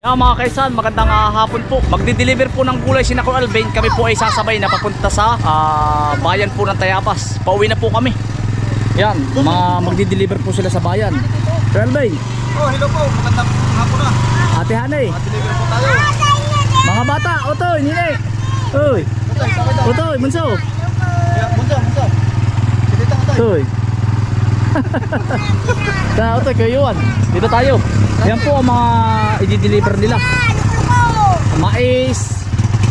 Yeah, mga kaisan, magandang ah, hapon po. Magdi-deliver po ng gulay si Nako Alvin. Kami po ay sasabay na papunta sa ah, bayan po ng Tayapas. Pauwi na po kami. Yan, mga magdi-deliver po sila sa bayan. Sir Alvin, Oh, hello po. Magandang hapon na. Ate Hanay, Deliver po tayo. mga bata, Otoy, Nini. Uy. Otoy, Bunso. Ya, bunsa, bunsa. Ka tayo. Otoy. Sa Otoy, kayo Yuan. Dito tayo. Yan po ang mga i-deliver nila. Mais,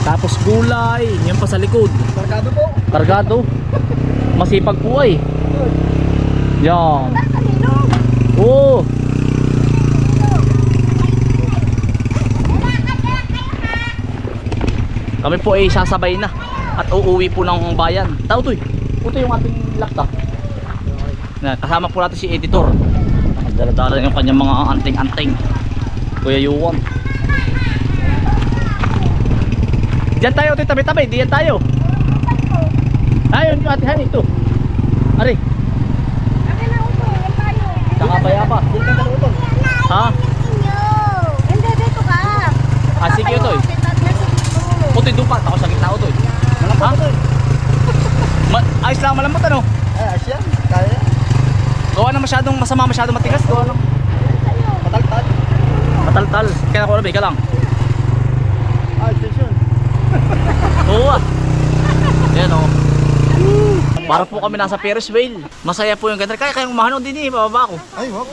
tapos gulay, yan pa sa likod. Barkado po. Kargado. Masipag po ay. Yan. Oo. Kami po ay sasabay na at uuwi po ng bayan. Tao to Ito yung ating laptop. Na, kasama po natin si editor. Dala-dala yung kanyang mga anting-anting. Kuya Yuwon. Diyan tayo, ito tabi-tabi. Diyan tayo. Ayun, ate Han, ito. Ari, nakabaya pa. Ha? Ah, sige, eh. Puti dupa, ako sa gitna ito eh. Ha? Ma ayos lang, malambot ano? Ay, asya. Kaya. Gawa na masyadong masama, masyadong matigas. Gawa lang. Pataltal. Mataltal. Kaya ako labi, ka lang. Ah, station. Oo ah. Yan oh. Para po kami nasa Ferris wheel. Masaya po yung ganda. Kaya kayong mahanon din eh, bababa ako. Ay, wag.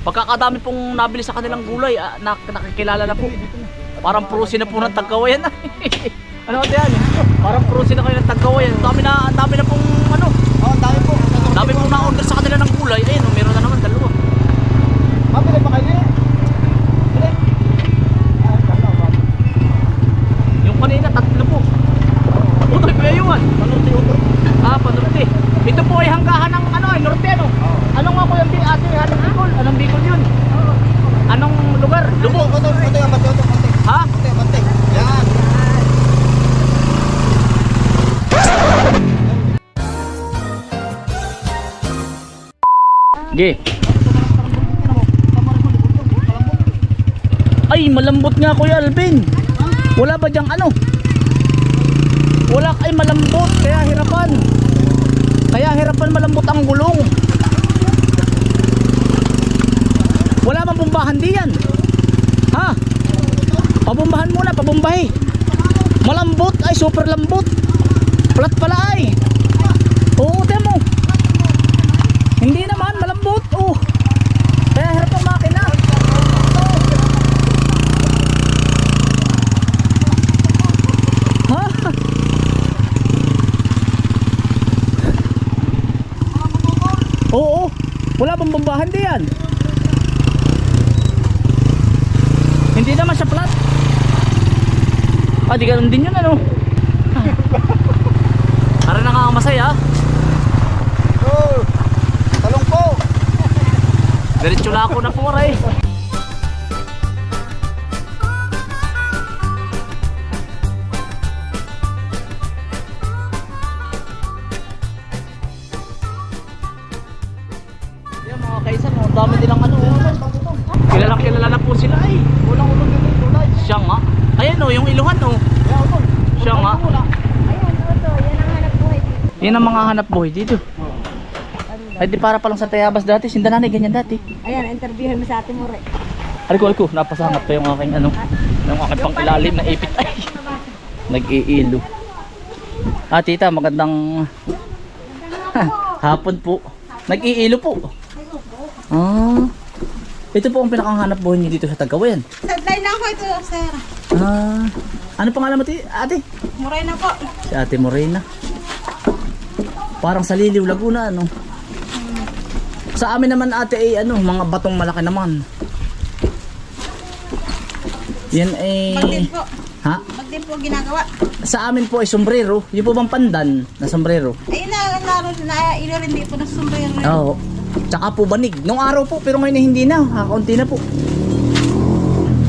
Pagkakadami pong nabili sa kanilang gulay, ah, nak nakikilala na po. Parang prusi na po ng tagkawayan. ano ito yan? Parang prusi na kayo ng tagkawayan. Ang dami na, ang dami na pong ano, Oh, ang dami po. ang dami pong na-order sa kanila ng gulay. Ayun, oh, meron na Ge. Ay, malambot nga Kuya Alvin. Wala ba diyang ano? Wala ay malambot, kaya hirapan. Kaya hirapan malambot ang gulong. Wala bang bumbahan diyan? Ha? Pabumbahan muna, pabumbahi. Malambot, ay super lambot. Plat pala ay. Oo, mo. Hindi naman, malambot. Oh. Kaya hirap ang makina. Ha? Oo. Wala bang bambahan diyan? Hindi naman siya flat. Ah, di ganun din yun ano. Para nakakamasay ah. Oh. Talong po. Diretso na ako na po ray. Yan ang mga hanap buhay dito. Ay di para pa lang sa Tayabas dati, sindananay ganyan dati. Ayan, interviewin mo sa ate mo rin. Aliko, aliko, napasangap pa yung aking ano, yung aking pang ilalim na ipit. Ay, nag-iilo. Ah, tita, magandang hapon po. Nag-iilo po. Ah, ito po ang pinakahanap buhay niyo dito sa Tagawen. Sadlay na ako ito, sir. Ah, ano pangalan mo ate? Muray na po. Si ate Morena. Parang sa Liliw, Laguna, ano? Sa amin naman ate ay ano, mga batong malaki naman. Yan ay... Bagdin po. Ha? Bagdin po ginagawa. Sa amin po ay sombrero. Yung po bang pandan na sombrero? Ayun na, laro na, ilo rin di po na sumbrero. Oo. Tsaka po banig. Nung araw po, pero ngayon ay hindi na. Kakaunti na po.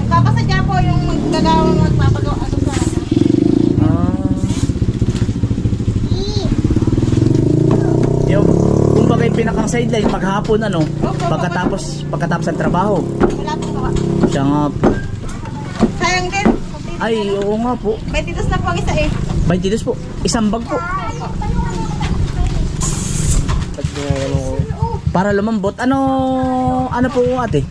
Nagpapasadya po yung gagawa mo magpapagawa ano sa Ah. Yung, kumbaga yung pinakang sideline, maghapon ano, pagkatapos, pagkatapos ng trabaho. Wala pong gawa. Siya nga po. Sayang din. Ay, oo nga po. May titos na po ang isa eh. 22 po. Isang bag po. Para lumambot. Ano, ano po ate?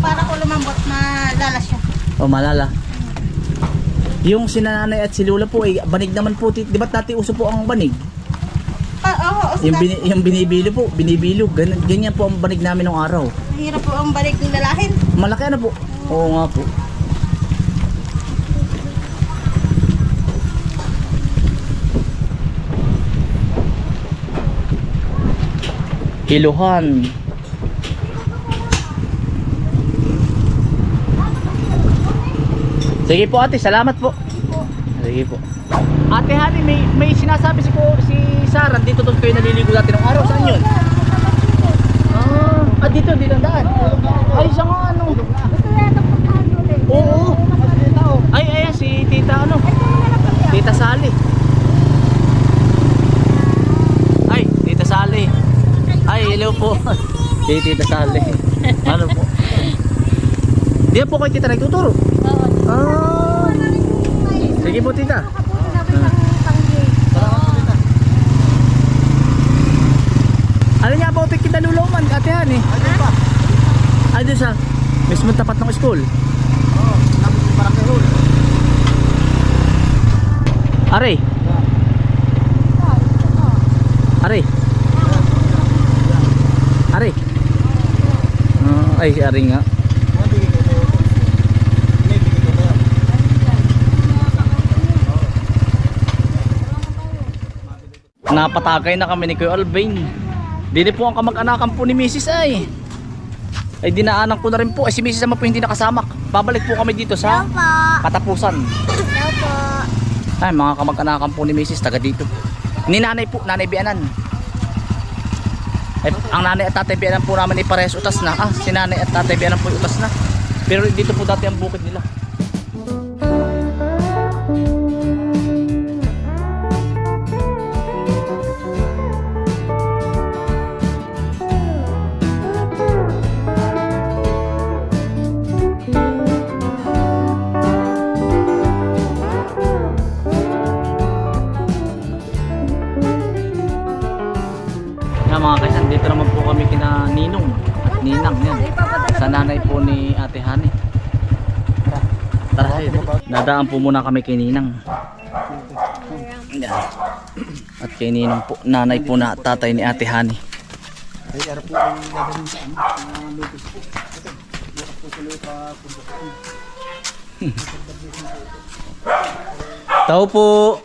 Para ko lumambot na lalas siya. O malala. Yung sinanay at si Lula po, eh, banig naman po. Di ba't dati uso po ang banig? Yung, bini, yung binibilo po, binibilo. Ganyan, ganyan po ang banig namin ng araw. Mahirap po ang balik ng lalahin. Malaki ano po? Oo nga po. Kiluhan. Sige po ate, salamat po. Sige po. Ate Hani, may, may sinasabi si, ko, si Sarah, dito doon kayo naliligo dati ng araw. Saan yun? Ah, ah dito, dito ang daan. Ay, siya nga ano. Oo. Ay, ayan si Tita ano. Tita Sally. Ay, Tita Sally. Ay, hello po. Si Tita Sally. Ano po? Di po kayo Tita nagtuturo? Ah. Sige po Tita. Ano nga ito kita luluman, ate Han eh? Doon sa mismo tapat ng school. Are. Are. Are. Ah, ay, are nga. Napatagay na kami ni Kuya Alvin. Dili po ang kamag-anakan po ni Mrs. ay. Ay dinaanan ko na rin po. Ay si Mrs. naman po hindi nakasama. Babalik po kami dito sa katapusan. Ay mga kamag-anakan po ni Mrs. taga dito. Ni nanay po, nanay Bianan. Ay, ang nanay at tatay Bianan po naman ay parehas utas na. Ah, si nanay at tatay Bianan po utas na. Pero dito po dati ang bukid nila. Tara. Nadaan po muna kami kay Ninang. At kay Ninong po, nanay po na tatay ni Ate Hani. Ay, po ang po. Pa. Tao po.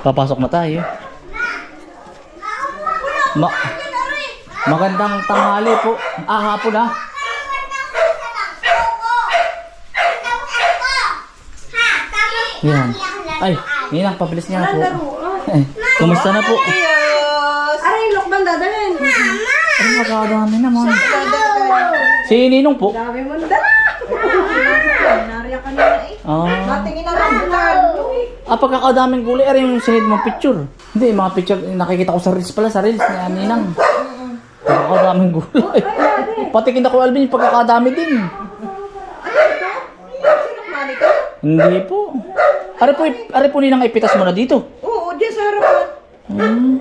Papasok na tayo. Ma Magandang tanghali po. Ah, hapon ah. Yan. Ay, Ninang, pabilis niya po. Eh, Kumusta na po? Aray, lokban dadalhin. Ay, magkakadami naman. Si Ninong po. Dami mo na. Nariya ka na eh. Ah, Tingin na lang bulan. ah pagkakadaming gulay. Ay, yung sinid mong picture. Hindi, mga picture, nakikita ko sa reels pala, sa reels ni Ninang. Pagkakadaming gulay. Pati kinda ko Alvin, yung pagkakadami din. Sinukmani ka? Hindi po. Are po, are po ninang ipitas mo na dito. Oo, diyan sa harapan. Hmm.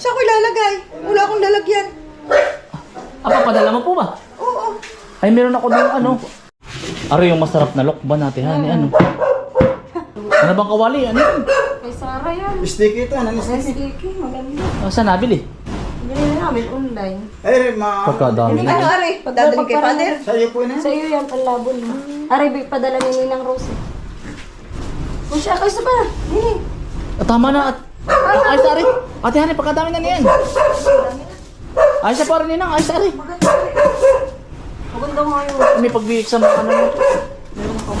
Saan ko ilalagay? Wala akong lalagyan. Ah, papadala mo po ba? Oo. Ay, meron ako din ano. Are yung masarap na lokban natin, ha? Ni ano? Ano bang kawali? Ano yun? Kay Sarah yan. Sticky ito, ano sticky? Sticky, maganda. Ah, saan nabili? Binili namin online. Eh, ma... Pagkadami. Ano, Ari? Dadalhin kay Father? Sa iyo po eh. Sa iyo yan, panlabon mo. Aray, padala ni Ninang Rose. Kung siya, kayo sa ba? Nini. Ah, tama na. At, ah, ay, sorry. Ate, hani, pagkadami na niyan. Ay, sa pa rin ninang. Ay, sorry. Maganda nga yun. May pagbihik sa mga ano.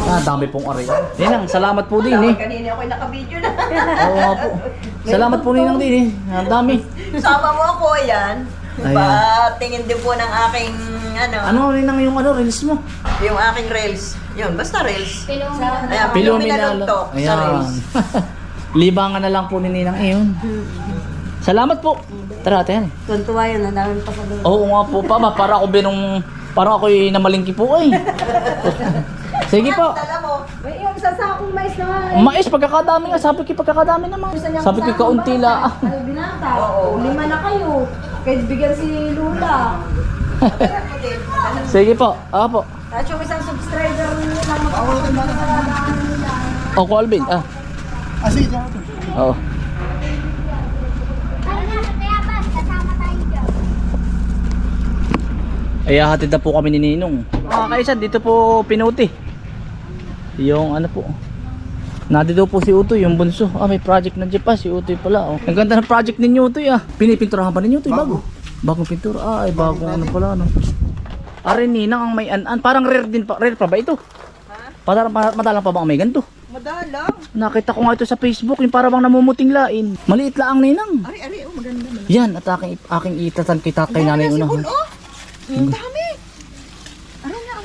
Ah, dami pong aray. Ninang, salamat po din eh. Kanina ako'y naka-video na. Oo nga po. Salamat po ninang din eh. Ang dami. Sama mo ako, yan. Ayan. Patingin din po ng aking, ano, Ano ninang yung ano, reels mo? yung aking rails. Yun, basta rails. Ayan, Pilomina Pilomina Lugtok sa Ayan. rails. Libangan na lang po ni Ninang iyon. Salamat po. Tara, ate. Hani. Tuntua yun, ang dami pa sa doon. Oo nga po pa, ba, para ako binong Parang ako'y namalingki po eh. Sige po. May yung isa sa akong mais na nga. Mais, pagkakadami nga. Sabi ko pagkakadami naman. Sabi ko kaunti la. Ano binata? Oo. Lima na kayo. Kahit bigyan si Lula. Sige po. Apo. At yung isang subscriber nila lang magkakaroon nila. Ako Alvin. Ah. Ah, sige. Oo. Ay, hatid na po kami ni Ninong. Mga kaisa, dito po pinuti. Yung ano po. Nandito po si Utoy, yung bunso. Ah, may project na dyan pa, si Utoy pala. Oh. Ang ganda ng project ninyo, Utoy ah. Pinipinturahan pa ninyo, Utoy, bago. Bagong pintura. Ah, ay bagong ano pala, no. Are Ninang ang may an-an. Parang rare din pa. Rare pa ba ito? Parang pa- madalang pa ba ang may ganito? Madalang. Nakita ko nga ito sa Facebook, yung para bang namumuting lain. Maliit lang ang ninang. Ari, ari, oh, maganda naman. Yan, at aking, aking itatan kita kay nanay una. Oh, ang dami. Ano nga?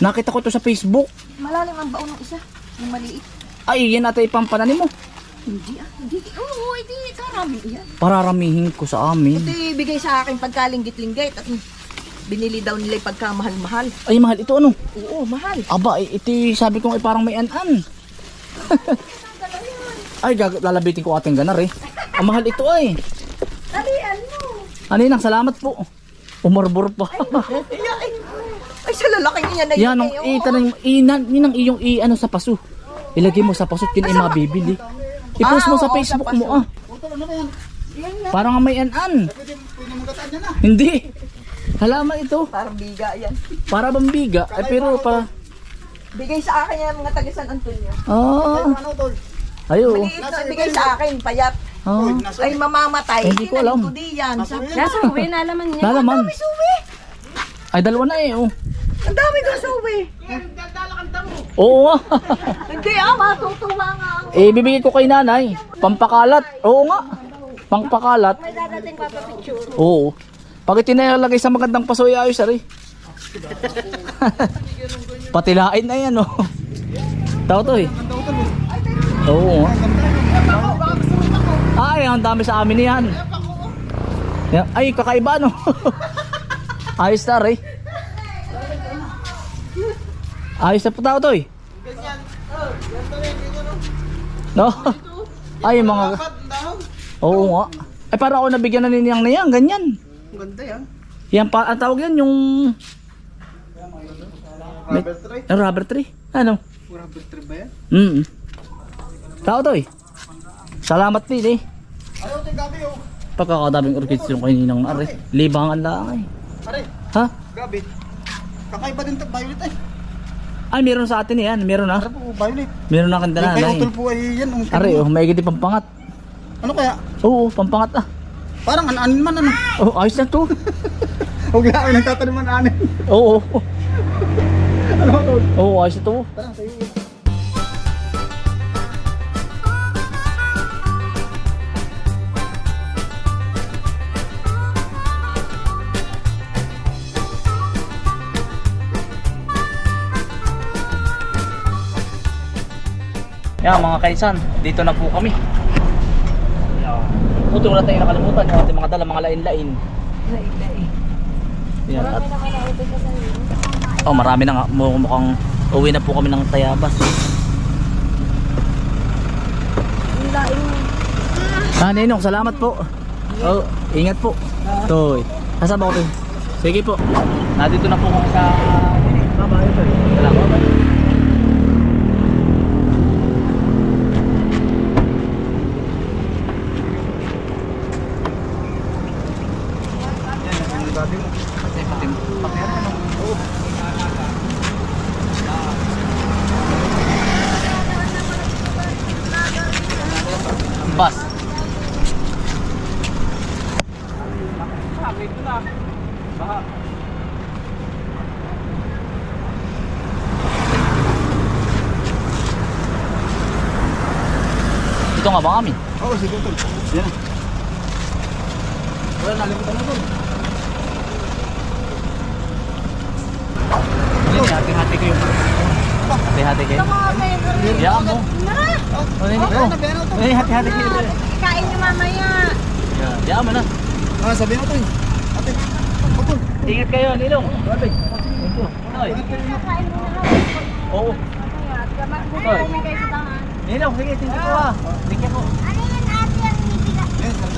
Nakita ko ito sa Facebook. Malalim ang baon ng isa. Yung maliit. Ay, yan ata ipampananim mo. Hindi ah. Hindi. Oo, hindi. Karami yan. Pararamihin ko sa amin. Ito bigay sa akin pagkalinggit-linggit at binili daw nila pagkamahal-mahal. Ay, mahal ito ano? Oo, mahal. Aba, ito yung sabi ko ay parang may an-an. ay, lalabitin ko ating ganar eh. Ang mahal ito ay. Talian mo. Ano yun, salamat po. Umarbor pa. Ay, ay, ay, sa lalaki niya na yan, yun. ang eh, inan, yun ang iyong i, ano sa paso. Ilagay mo sa paso, kin ay mabibili. I-post mo Ah, sa oo, Facebook mo ah. Ano? Parang ang may an-an. Yan ah. Hindi. Halaman ito. Parang biga yan. Para bambiga. Eh, pero pa... Bigay sa akin yan mga taga San Antonio. Ah. Ano, Utol? Ayo. Bigay sa akin, payat. Ah. Nasa Ay, mamamatay. Hindi ko alam. Nasa uwi na alaman niya. Lalaman. suwi. Ay, dalawa na eh. Oh. Ang dami ko suwi. Oo nga. Hindi ah, matutuwa nga ako. eh, bibigay ko kay nanay. Pampakalat. Oo nga. Pampakalat. May dadating papapicture. Oo. Pag itinalagay sa magandang pasoy ayos, ari. Patilain na yan, oh. Tao to eh. Oo. Ay, ang dami sa amin yan. Ay, kakaiba, no? Ayos na, Ray. Ayos na po tao to eh. No? Ay, yung mga... Oo nga. Ay, para ako nabigyan na niniyang na yan, ganyan. Ganda yan. Yan pa, ang tawag yan, yung Rubber tray. yung rubber tree. Ano? Rubber tray ba yan? Mm. Tao to eh. Salamat din eh. Ayaw, ito gabi oh. Pagkakadaming orchids yung kaninang are. Libangan lang eh. Pare, Ha? gabi. Kakaiba din ito, violet eh. Ay, meron sa atin yan. Meron na. Ano po, violet. Meron na Yung kay na. Utol po ay yan. Ang Are, oh, may giti pampangat. Ano kaya? Oo, pampangat ah. Parang an-anin man ano. Oh, ayos na to. Huwag lang ako nagtatanim ng anin. Oo. Ano ba Utol? Oo, ayos na to. Tara, tayo. Yan mga kaisan, dito na po kami. Puto wala tayong nakalimutan yung ating mga dala, mga lain-lain. Yan, at, oh, marami na nga. Mu- Mukhang uwi na po kami ng Tayabas. Ah, Ninong, salamat po. Oh, ingat po. Toy. Kasama ko. Sige po. Nandito na po kami sa... Bye-bye. Salamat. Kasi pati, pati ano, oo. Bus. Ito nga ba kami? Oo, sige Utol. Yan na. Wala, nalimutan mo Utol. Hati-hati kayo. Hati-hati kayo. Hayaan mo. Oh, hindi ko. Ayan na, ayan na Utol. Eh, hati-hati kayo. Kain niyo mamaya. Yan, hayaan mo na. Ah, sabihin mo Utol. Ate, Utol. Ingat kayo, Nilong. Thank you. Toy. Oo. Toy. Nilong, sige, you po ah. Thank you po.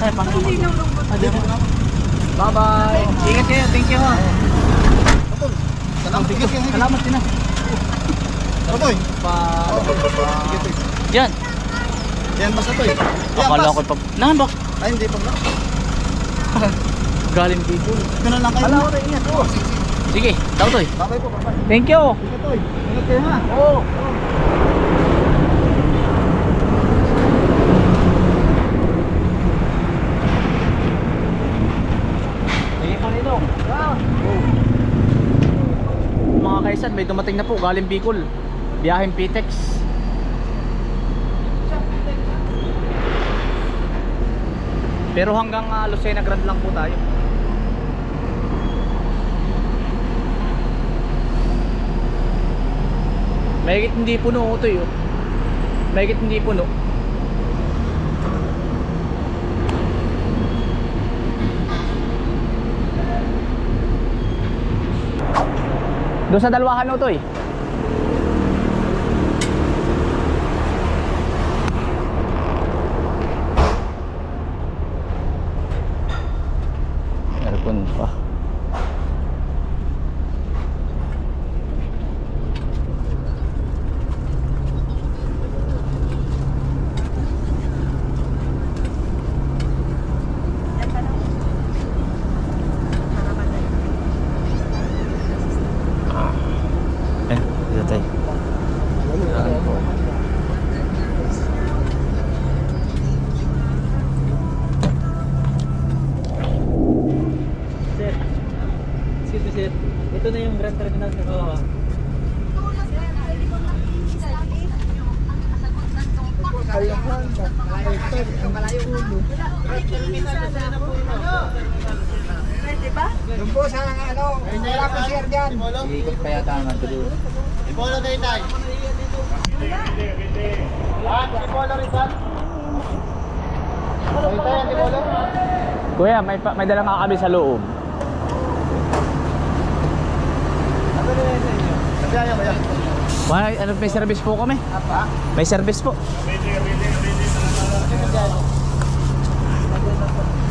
Ay, pang Bye-bye. Ingat kayo, thank you ha. Salamat, sige. Salamat din ah. Otoy. Pa... Sige, toy. Yan. Yan basta toy. Akala ko pag... Nambak. Ay, hindi pa ba? Galing dito. Ganun lang kayo. Wala ko ingat. Oo. Sige, tao toy. Babay po, babay. Thank you. Sige, toy. Ingat kayo ha. Oo. Sige pa nito. Kaisan, may dumating na po galing Bicol. Biyaheng Pitex. Pero hanggang uh, Lucena Grand lang po tayo. Mahigit hindi puno ito yun. Mahigit hindi puno. Doon sa dalwahan ito eh. Aircon pa. Eh, dito tayo. Sir, excuse me sir. Ito na yung Grand Terminal sa baba. Doon po sa ano, wala pa share dyan. Iikot pa yata ang nandito. Ibolo tayo tayo. Ah, ibolo rin dyan. Tayo tayo, ibolo. Kuya, may, may dalang kami sa loob. Ano na yan sa inyo? Nagaya ba yan? May, ano, may service po kami. Apa? May service po.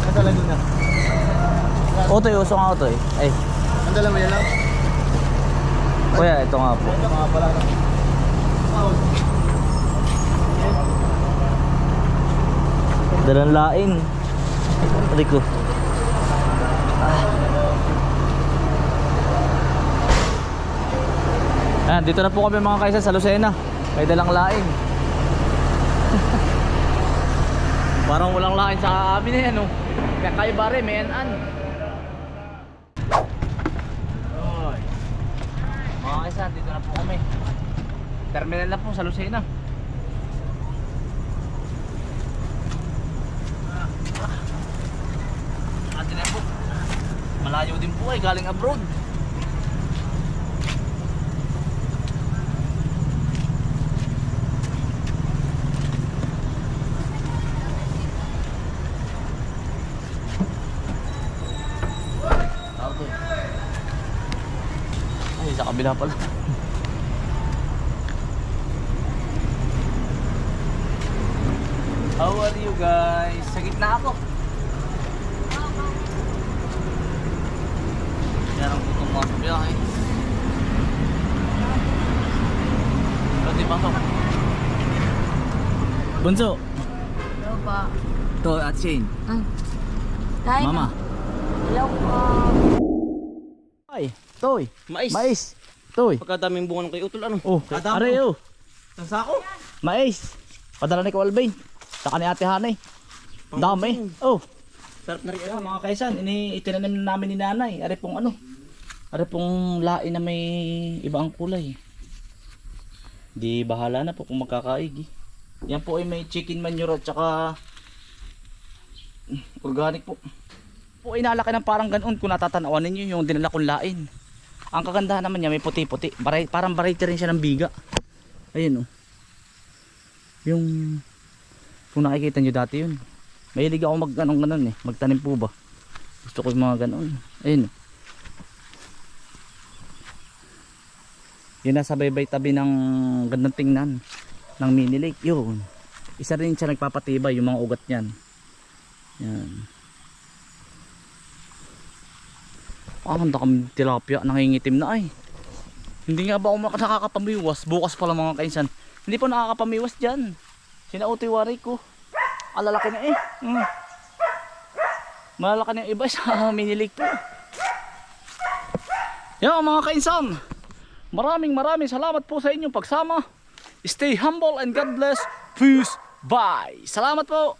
Nadala nyo na. Otoy, uso nga otoy. Ay, Nadala mo yan lang? Kuya, ito nga po. Ito mga pala. Dalang laing. Aray ko. Ah, dito na po kami mga kaisa sa Lucena. May dalang laing. Parang walang laing sa amin eh, ano. Kaya kayo bare, may an Oy. Mga kaisa, dito na po kami. Terminal na po sa Lucena. Atin na po. Malayo din po ay galing abroad. Sa kabila pala. How are you guys? Sa gitna ako. Yan ang putong mga biyahe. Pati ba ito? Bunso. Hello pa. To at Shane. Ah. Mama. Hello po. Toy. Mais. Mais. Toy. Pagkadaming bunga ng kay Utol, ano? Oh, Kadamo. are oh. Ang sako? Mais. Padala ni Kawalbain. Saka ni Ate Hanay. Dami. Oh. Sarap na rin. Kaya mga kaisan, ini itinanim na namin ni nanay. Are pong ano? Are pong lain na may ibang kulay. Di bahala na po kung magkakaig. eh. Yan po ay may chicken manure at saka mm, organic po. Po inalaki ng parang ganoon kung natatanawan ninyo yung dinala kong lain. Ang kagandahan naman niya may puti-puti. Parang variety rin siya ng biga. Ayun oh. Yung kung nakikita niyo dati yun. Mahilig ako mag ganun ganun eh. Magtanim po ba? Gusto ko yung mga ganun. Ayun oh. Yun nasa baybay tabi ng gandang tingnan ng mini lake. Yun. Isa rin siya nagpapatibay yung mga ugat niyan. Yan. Ah, handa kami tilapia. Nangingitim na ay. Hindi nga ba ako nakakapamiwas? Bukas pala mga kainsan. Hindi pa nakakapamiwas dyan. Sinautoy wari ko. Alalaki na eh. Mm. Malalaki na yung iba sa mini lake po. Yan mga kainsan. Maraming maraming salamat po sa inyong pagsama. Stay humble and God bless. Peace. Bye. Salamat po.